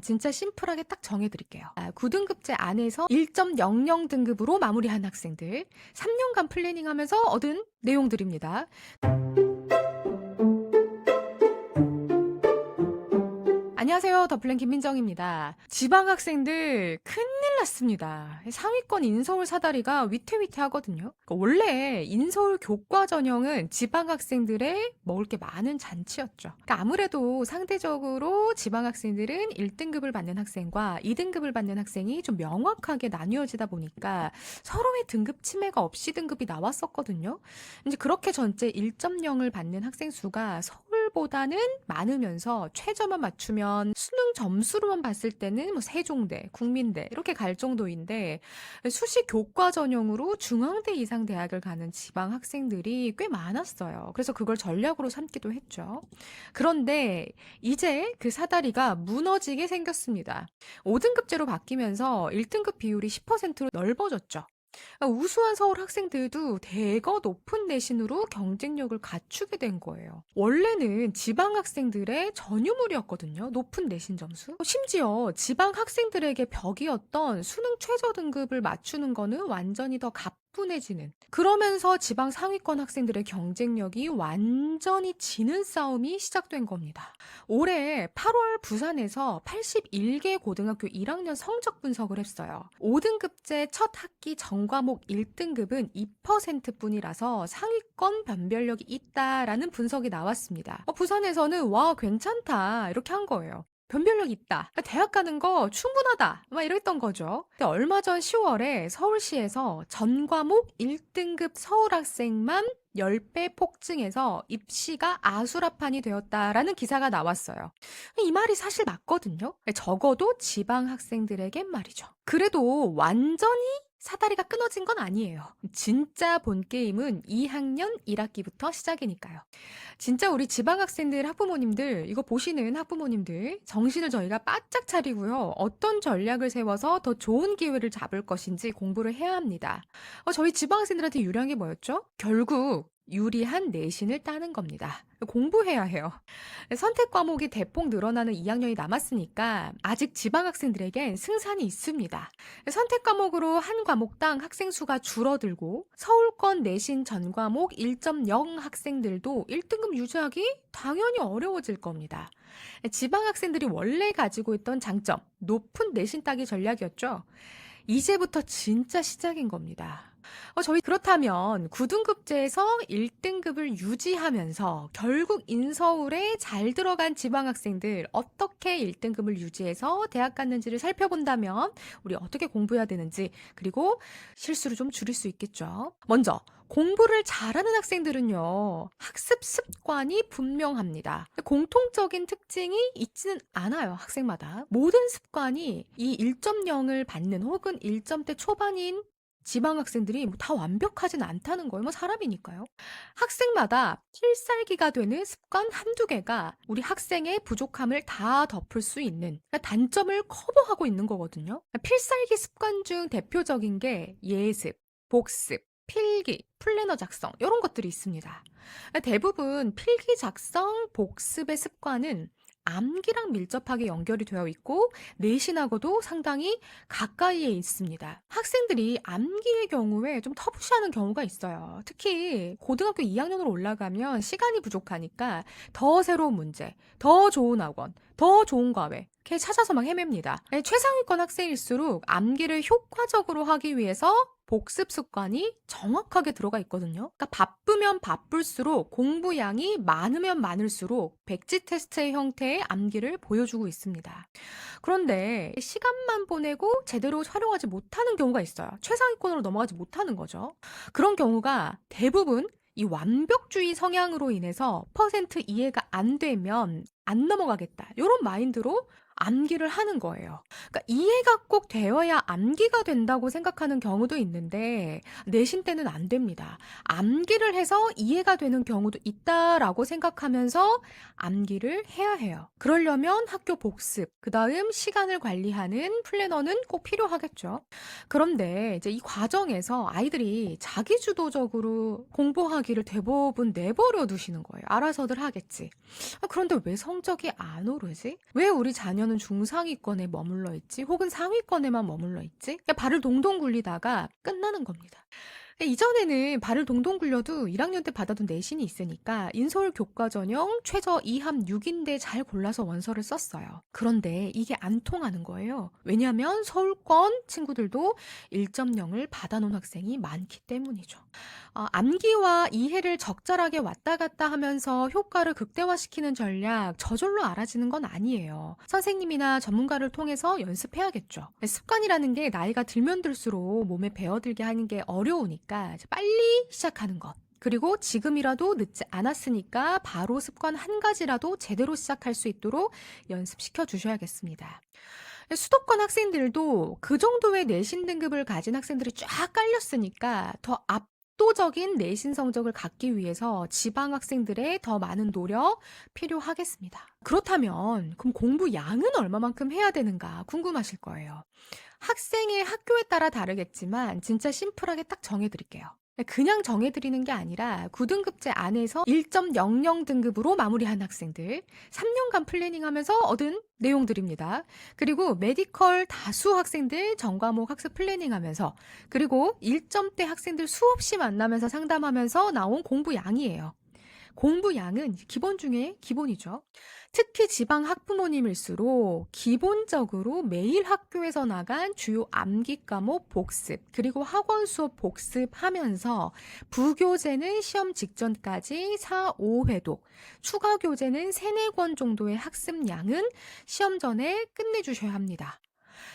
진짜 심플하게 딱 정해드릴게요. 아, 9등급제 안에서 1.00 등급으로 마무리한 학생들, 3년간 플래닝하면서 얻은 내용들입니다. 안녕하세요. 더플랜 김민정입니다. 지방 학생들 큰일 났습니다. 상위권 인서울 사다리가 위태위태하거든요. 그러니까 원래 인서울 교과 전형은 지방 학생들의 먹을 게 많은 잔치였죠. 그러니까 아무래도 상대적으로 지방 학생들은 1등급을 받는 학생과 2등급을 받는 학생이 좀 명확하게 나뉘어지다 보니까 서로의 등급 침해가 없이 등급이 나왔었거든요. 이제 그렇게 전체 1.0을 받는 학생 수가 서울 보다는 많으면서 최저만 맞추면 수능 점수로만 봤을 때는 뭐 세종대, 국민대 이렇게 갈 정도인데 수시 교과 전형으로 중앙대 이상 대학을 가는 지방 학생들이 꽤 많았어요. 그래서 그걸 전략으로 삼기도 했죠. 그런데 이제 그 사다리가 무너지게 생겼습니다. 5등급제로 바뀌면서 1등급 비율이 10%로 넓어졌죠. 우수한 서울 학생들도 대거 높은 내신으로 경쟁력을 갖추게 된 거예요. 원래는 지방 학생들의 전유물이었거든요. 높은 내신 점수. 심지어 지방 학생들에게 벽이었던 수능 최저 등급을 맞추는 거는 완전히 더가 뿐해지는. 그러면서 지방 상위권 학생들의 경쟁력이 완전히 지는 싸움이 시작된 겁니다. 올해 8월 부산에서 81개 고등학교 1학년 성적 분석을 했어요. 5등급제 첫 학기 전과목 1등급은 2% 뿐이라서 상위권 변별력이 있다라는 분석이 나왔습니다. 어, 부산에서는 와 괜찮다 이렇게 한 거예요. 변별력 있다. 대학 가는 거 충분하다. 막 이랬던 거죠. 근데 얼마 전 10월에 서울시에서 전 과목 1등급 서울 학생만 10배 폭증해서 입시가 아수라판이 되었다라는 기사가 나왔어요. 이 말이 사실 맞거든요. 적어도 지방 학생들에겐 말이죠. 그래도 완전히 사다리가 끊어진 건 아니에요. 진짜 본 게임은 2학년 1학기부터 시작이니까요. 진짜 우리 지방 학생들 학부모님들 이거 보시는 학부모님들 정신을 저희가 바짝 차리고요. 어떤 전략을 세워서 더 좋은 기회를 잡을 것인지 공부를 해야 합니다. 어, 저희 지방 학생들한테 유리한 게 뭐였죠? 결국 유리한 내신을 따는 겁니다. 공부해야 해요. 선택 과목이 대폭 늘어나는 2학년이 남았으니까 아직 지방 학생들에겐 승산이 있습니다. 선택 과목으로 한 과목당 학생 수가 줄어들고 서울권 내신 전 과목 1.0 학생들도 1등급 유지하기 당연히 어려워질 겁니다. 지방 학생들이 원래 가지고 있던 장점, 높은 내신 따기 전략이었죠. 이제부터 진짜 시작인 겁니다. 어, 저희 그렇다면 9등급제에서 1등급을 유지하면서 결국 인서울에 잘 들어간 지방 학생들 어떻게 1등급을 유지해서 대학 갔는지를 살펴본다면 우리 어떻게 공부해야 되는지 그리고 실수를 좀 줄일 수 있겠죠. 먼저 공부를 잘하는 학생들은요, 학습 습관이 분명합니다. 공통적인 특징이 있지는 않아요, 학생마다. 모든 습관이 이 1.0을 받는 혹은 1점대 초반인 지방 학생들이 뭐 다 완벽하진 않다는 거예요. 뭐 사람이니까요. 학생마다 필살기가 되는 습관 한두 개가 우리 학생의 부족함을 다 덮을 수 있는 그러니까 단점을 커버하고 있는 거거든요. 필살기 습관 중 대표적인 게 예습, 복습, 필기, 플래너 작성 이런 것들이 있습니다. 대부분 필기 작성, 복습의 습관은 암기랑 밀접하게 연결이 되어 있고 내신하고도 상당히 가까이에 있습니다. 학생들이 암기의 경우에 좀 터부시하는 경우가 있어요. 특히 고등학교 2학년으로 올라가면 시간이 부족하니까 더 새로운 문제, 더 좋은 학원, 더 좋은 과외 이렇게 찾아서 막 헤맵니다. 최상위권 학생일수록 암기를 효과적으로 하기 위해서 복습 습관이 정확하게 들어가 있거든요. 그러니까 바쁘면 바쁠수록 공부량이 많으면 많을수록 백지 테스트의 형태의 암기를 보여주고 있습니다. 그런데 시간만 보내고 제대로 활용하지 못하는 경우가 있어요. 최상위권으로 넘어가지 못하는 거죠. 그런 경우가 대부분 이 완벽주의 성향으로 인해서 퍼센트 이해가 안 되면 안 넘어가겠다. 이런 마인드로 암기를 하는 거예요. 그러니까 이해가 꼭 되어야 암기가 된다고 생각하는 경우도 있는데 내신 때는 안 됩니다. 암기를 해서 이해가 되는 경우도 있다라고 생각하면서 암기를 해야 해요. 그러려면 학교 복습, 그 다음 시간을 관리하는 플래너는 꼭 필요하겠죠. 그런데 이제 이 과정에서 아이들이 자기 주도적으로 공부하기를 대부분 내버려 두시는 거예요. 알아서들 하겠지. 아, 그런데 왜 성적이 안 오르지? 왜 우리 자녀는 중상위권에 머물러 있지 혹은 상위권에만 머물러 있지 그냥 발을 동동 굴리다가 끝나는 겁니다. 이전에는 발을 동동 굴려도 1학년 때 받아둔 내신이 있으니까 인서울 교과 전형 최저 2함 6인데 잘 골라서 원서를 썼어요. 그런데 이게 안 통하는 거예요. 왜냐하면 서울권 친구들도 1.0을 받아놓은 학생이 많기 때문이죠. 어, 암기와 이해를 적절하게 왔다 갔다 하면서 효과를 극대화시키는 전략 저절로 알아지는 건 아니에요. 선생님이나 전문가를 통해서 연습해야겠죠. 습관이라는 게 나이가 들면 들수록 몸에 배어들게 하는 게 어려우니까 빨리 시작하는 것. 그리고 지금이라도 늦지 않았으니까 바로 습관 한 가지라도 제대로 시작할 수 있도록 연습시켜 주셔야겠습니다. 수도권 학생들도 그 정도의 내신 등급을 가진 학생들이 쫙 깔렸으니까 더 압도적인 내신 성적을 갖기 위해서 지방 학생들의 더 많은 노력 필요하겠습니다. 그렇다면 그럼 공부 양은 얼마만큼 해야 되는가 궁금하실 거예요. 학생의 학교에 따라 다르겠지만 진짜 심플하게 딱 정해드릴게요. 그냥 정해드리는 게 아니라 9등급제 안에서 1.00 등급으로 마무리한 학생들 3년간 플래닝하면서 얻은 내용들입니다. 그리고 메디컬 다수 학생들 전과목 학습 플래닝하면서 그리고 1점대 학생들 수없이 만나면서 상담하면서 나온 공부 양이에요. 공부 양은 기본 중에 기본이죠. 특히 지방 학부모님일수록 기본적으로 매일 학교에서 나간 주요 암기 과목 복습, 그리고 학원 수업 복습하면서 부교재는 시험 직전까지 4, 5회독, 추가 교재는 3, 4권 정도의 학습량은 시험 전에 끝내주셔야 합니다.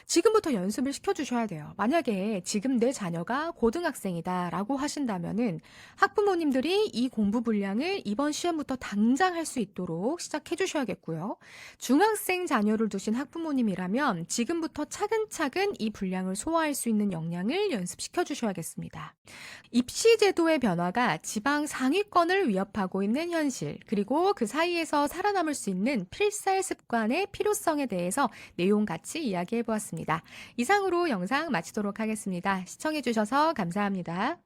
지금부터 연습을 시켜주셔야 돼요. 만약에 지금 내 자녀가 고등학생이다 라고 하신다면은 학부모님들이 이 공부 분량을 이번 시험부터 당장 할 수 있도록 시작해 주셔야겠고요. 중학생 자녀를 두신 학부모님이라면 지금부터 차근차근 이 분량을 소화할 수 있는 역량을 연습시켜 주셔야겠습니다. 입시 제도의 변화가 지방 상위권을 위협하고 있는 현실, 그리고 그 사이에서 살아남을 수 있는 필살 습관의 필요성에 대해서 내용 같이 이야기해 보았습니다. 이상으로 영상 마치도록 하겠습니다. 시청해 주셔서 감사합니다.